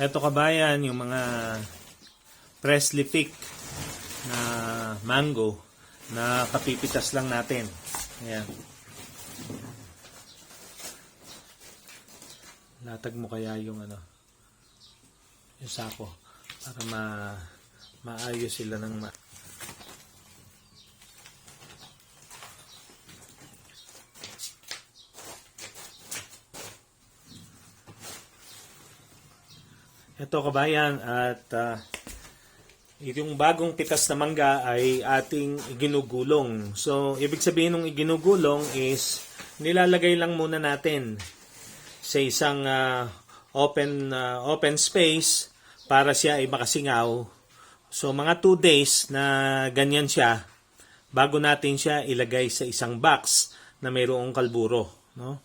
Eto kabayan, yung mga freshly picked na mango na kapipitas lang natin. Ayan. Latag mo kaya yung ano, yung sako para ma maayos sila ng ma Ito kabayan at ah, yung bagong pitas na mangga ay ating iginugulong. So, ibig sabihin ng iginugulong is nilalagay lang muna natin sa isang ah, open ah, open space para siya ay makasingaw. So, mga 2 days na ganyan siya bago natin siya ilagay sa isang box na mayroong kalburo, no?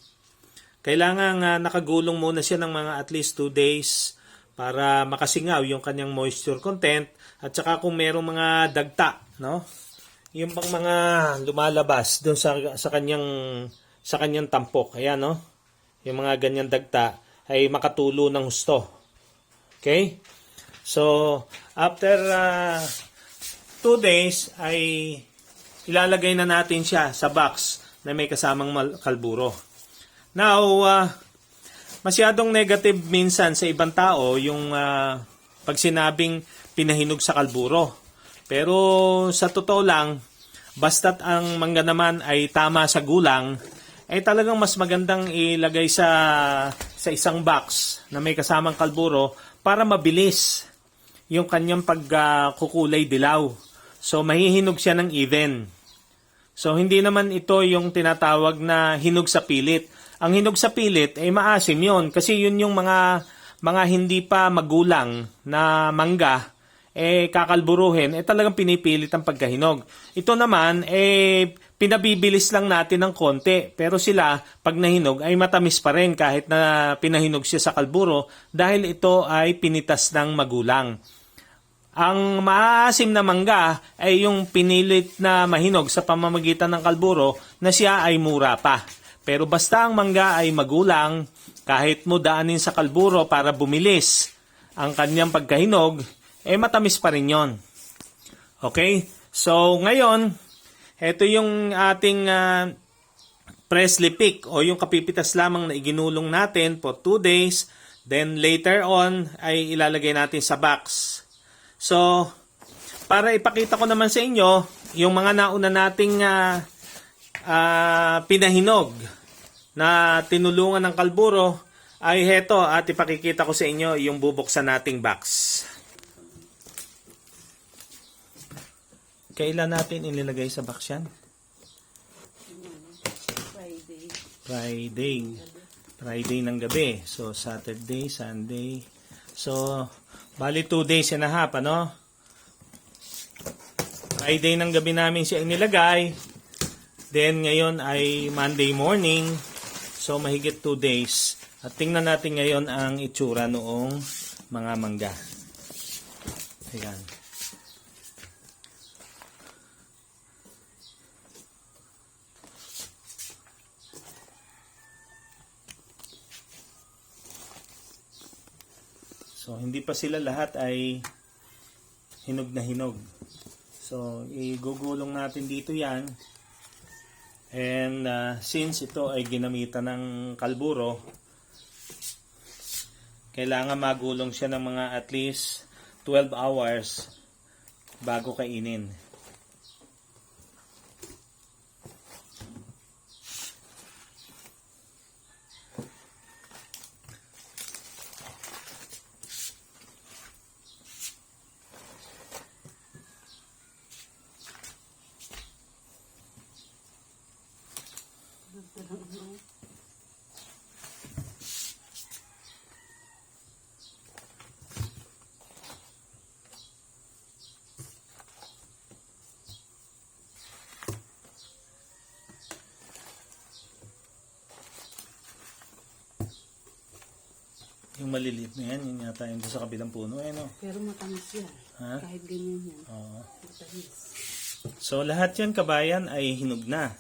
Kailangan ah, nakagulong muna siya ng mga at least 2 days para makasingaw yung kanyang moisture content at saka kung merong mga dagta, no? Yung pang mga lumalabas doon sa sa kanyang sa kanyang tampok, ayan, no? Yung mga ganyan dagta ay makatulo ng husto. Okay? So, after 2 days ay ilalagay na natin siya sa box na may kasamang kalburo. Now, ah, masyadong negative minsan sa ibang tao yung ah, pag sinabing pinahinog sa kalburo. Pero sa totoo lang, basta't ang mangga naman ay tama sa gulang, ay talagang mas magandang ilagay sa sa isang box na may kasamang kalburo para mabilis yung kanyang pagkukulay dilaw. So mahihinog siya ng even. So hindi naman ito yung tinatawag na hinog sa pilit. Ang hinog sa pilit ay maasim 'yon kasi yun yung mga mga hindi pa magulang na mangga eh kakalburuhin eh talagang pinipilit ang pagkahinog. Ito naman eh pinabibilis lang natin ng konti pero sila pag nahinog ay matamis pa rin kahit na pinahinog siya sa kalburo dahil ito ay pinitas ng magulang. Ang maasim na mangga ay yung pinilit na mahinog sa pamamagitan ng kalburo na siya ay mura pa. Pero basta ang mangga ay magulang, kahit mo daanin sa kalburo para bumilis ang kanyang pagkahinog, eh matamis pa rin yon. Okay? So, ngayon, ito yung ating ah, Presley pick o yung kapipitas lamang na iginulong natin for 2 days. Then later on ay ilalagay natin sa box. So, para ipakita ko naman sa inyo yung mga nauna nating ah, ah, pinahinog na tinulungan ng kalburo ay heto at ipakikita ko sa inyo yung bubuksan nating box. Kailan natin inilagay sa box yan? Friday. Friday. Friday ng gabi. So, Saturday, Sunday. So, bali 2 days and a half, ano? Friday ng gabi namin siya inilagay. Then, ngayon ay Monday morning. So, mahigit 2 days. At tingnan natin ngayon ang itsura noong mga mangga. Ayan. So, hindi pa sila lahat ay hinog na hinog. So, igugulong natin dito yan. And uh, since ito ay ginamitan ng kalburo, kailangan magulong siya ng mga at least 12 hours bago kainin. Yung maliliit na yan, yun yata yung sa kabilang puno. Eh, no? Pero matamis yan. Ha? Kahit ganyan yan. Oo. Matamis. So lahat yan kabayan ay hinog na.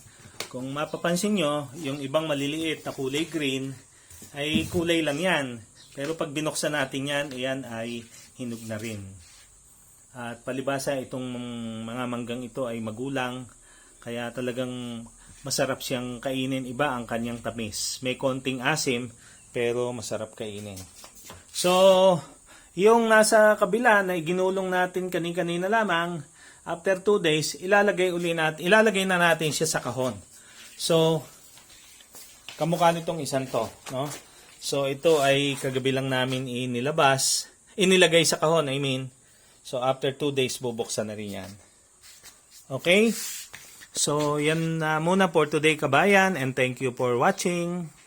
Kung mapapansin nyo, yung ibang maliliit na kulay green ay kulay lang yan. Pero pag binuksan natin yan, yan ay hinog na rin. At palibasa itong mga manggang ito ay magulang, kaya talagang masarap siyang kainin. Iba ang kanyang tamis. May konting asim, pero masarap kainin. So, yung nasa kabila na ginulong natin kani-kanina lamang, after 2 days, ilalagay uli natin, ilalagay na natin siya sa kahon. So, kamukha nitong isang to, no? So, ito ay kagabi lang namin inilabas, inilagay sa kahon, I mean. So, after 2 days, bubuksan na rin yan. Okay? So, yan na muna for today, kabayan, and thank you for watching.